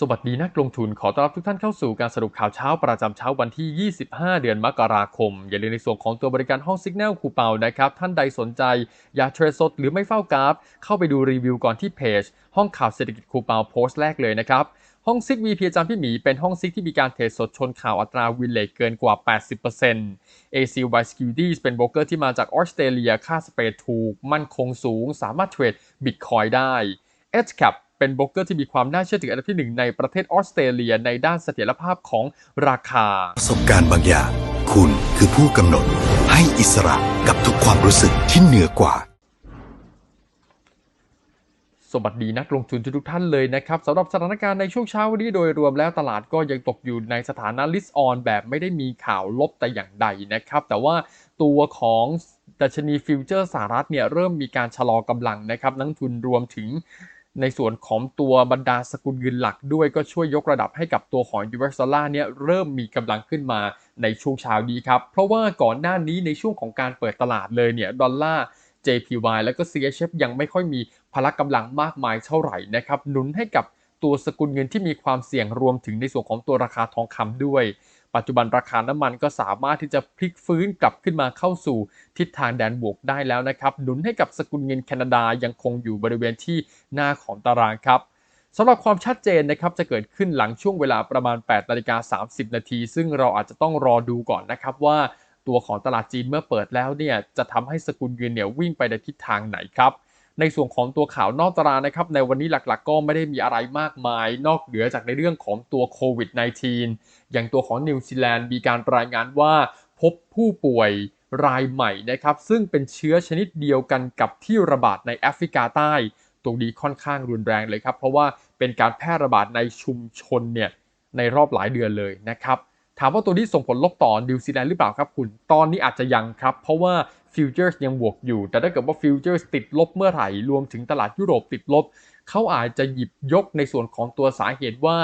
สวัสดีนักลงทุนขอต้อนรับทุกท่านเข้าสู่การสรุปข่าวเช้าประจำเช้าวันที่ 25 เดือนมกราคม อย่าลืมในส่วนของตัวบริการห้อง Signal คูเปานะครับ ท่านใดสนใจ อยากเทรดสดหรือไม่เฝ้ากราฟ เข้าไปดูรีวิวก่อนที่เพจ ห้องข่าวเศรษฐกิจคูเปาโพสต์แรกเลยนะครับห้องซิก VP อาจารย์พี่หมีเป็นห้องซิกที่มีการเทรดสดชนข่าวอัตราวินเลทเกินกว่า 80% ACY Securities เป็นโบรกเกอร์ที่มาจากออสเตรเลียค่าสเปรดถูก มั่นคงสูง สามารถเทรดบิตคอยได้ EdgeCap เป็นโบรกเกอร์ที่มีความน่าเชื่อถืออันดับที่หนึ่งในประเทศออสเตรเลียในด้านเสถียรภาพของราคา ประสบการณ์บางอย่าง คุณคือผู้กำหนด ให้อิสระกับทุกความรู้สึกที่เหนือกว่า สวัสดีนักลงทุนทุกๆท่านเลยนะครับสำหรับสถานการณ์ในช่วงเช้าวันนี้โดยรวมแล้วตลาดก็ยังตกอยู่ในสถานะ list on แบบไม่ได้มีข่าวลบแต่อย่างใดนะครับ แต่ว่าตัวของดัชนีฟิวเจอร์สหรัฐเนี่ยเริ่มมีการชะลอกำลังนะครับนักลงทุนรวมถึง ในส่วนของตัวบรรดาสกุลเงินหลักด้วยก็ช่วยยกระดับให้กับตัวของ US dollar เนี่ยเริ่มมีกำลังขึ้นมาในช่วงเช้านี้ครับ เพราะว่าก่อนหน้านี้ในช่วงของการเปิดตลาดเลยเนี่ยดอลลาร์ JPY แล้วก็ CHF ยังไม่ค่อยมีพละกำลังมากมายเท่าไหร่นะครับหนุนให้กับ ตัวสกุลเงินที่มีความเสี่ยงรวมถึงในส่วนของตัวราคาทองคำด้วย ปัจจุบันราคาน้ำมันก็สามารถที่จะพลิกฟื้นกลับขึ้นมาเข้าสู่ทิศทางแดนบวกได้แล้วนะครับหนุนให้กับสกุลเงินแคนาดายังคงอยู่บริเวณที่หน้าของตารางครับสำหรับความชัดเจนนะครับจะเกิดขึ้นหลังช่วงเวลาประมาณ8นาฬิกา30 นาที ซึ่งเราอาจจะต้องรอดูก่อนนะครับว่าตัวของตลาดจีนเมื่อเปิดแล้วเนี่ยจะทำให้สกุลเงินเนี่ยวิ่งไปในทิศทางไหนครับ ในส่วนของตัวข่าวนอกตารางนะครับในวันนี้หลักๆ ก็ไม่ได้มีอะไรมากมาย นอกเหนือจากในเรื่องของตัวโควิด -19 อย่างตัวของนิวซีแลนด์มีการรายงานว่าพบผู้ป่วยรายใหม่นะครับ ซึ่งเป็นเชื้อชนิดเดียวกันกับที่ระบาดในแอฟริกาใต้ ตรงนี้ค่อนข้างรุนแรงเลยครับ เพราะว่าเป็นการแพร่ระบาดในชุมชนเนี่ยในรอบหลายเดือนเลยนะครับ ถามว่าตัวนี้ส่งผลลบต่อนิวซีแลนด์หรือเปล่าครับคุณ ตอนนี้อาจจะยังครับ เพราะว่า ฟิวเจอร์สยังบวกอยู่ แต่ถ้าเกิดว่าฟิวเจอร์สติดลบเมื่อไหร่ รวมถึงตลาดยุโรปติดลบ เขาอาจจะหยิบยกในส่วนของตัวสาเหตุว่า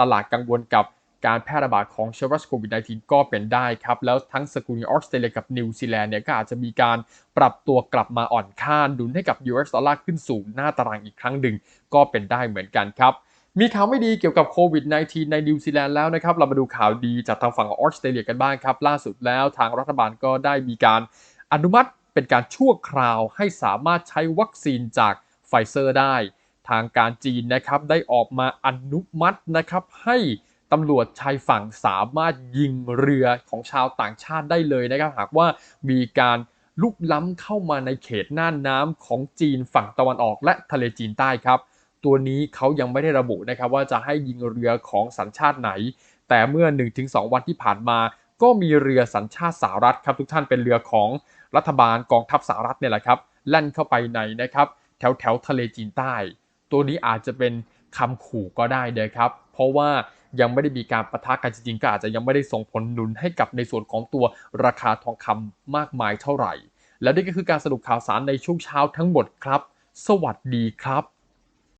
ตลาดกังวลกับการแพร่ระบาดของเชื้อไวรัสโควิด -19 ก็เป็นได้ครับ แล้วทั้งสกุลออสเตรเลียกับนิวซีแลนด์เนี่ยก็อาจจะมีการปรับตัวกลับมาอ่อนค่าดุลให้กับ US ดอลลาร์ขึ้นสู่หน้าตารางอีกครั้งหนึ่งก็เป็นได้เหมือนกันครับ มีข่าวไม่ดีเกี่ยวกับโควิด -19 ในนิวซีแลนด์แล้วนะครับ เรามาดูข่าวดีจากทางฝั่งของออสเตรเลียกันบ้างครับ ล่าสุดแล้วทางรัฐบาลก็ได้มีการ อนุมัติเป็นการชั่วคราวให้สามารถใช้วัคซีนจากไฟเซอร์ได้ ทางการจีนนะครับได้ออกมาอนุมัตินะครับให้ตำรวจชายฝั่งสามารถยิงเรือของชาวต่างชาติได้เลยนะครับ หากว่ามีการลุกล้ำเข้ามาในเขตน่านน้ำของจีนฝั่งตะวันออกและทะเลจีนใต้ครับ ตัวนี้เขายังไม่ได้ระบุนะครับว่าจะให้ยิงเรือของสัญชาติไหน แต่เมื่อ 1-2 วันที่ผ่านมา ก็มีเรือสัญชาติสหรัฐครับทุกท่านเป็นเรือของรัฐบาลกองทัพสหรัฐเนี่ยแหละครับแล่นเข้าไปในนะครับแถวแถวทะเลจีนใต้ ตัวนี้อาจจะเป็นคำขู่ก็ได้นะครับ เพราะว่ายังไม่ได้มีการประทะกันจริงๆก็อาจจะยังไม่ได้ส่งผลหนุนให้กับในส่วนของตัวราคาทองคำมากมายเท่าไหร่ และนี่ก็คือการสรุปข่าวสารในช่วงเช้าทั้งหมดครับ สวัสดีครับ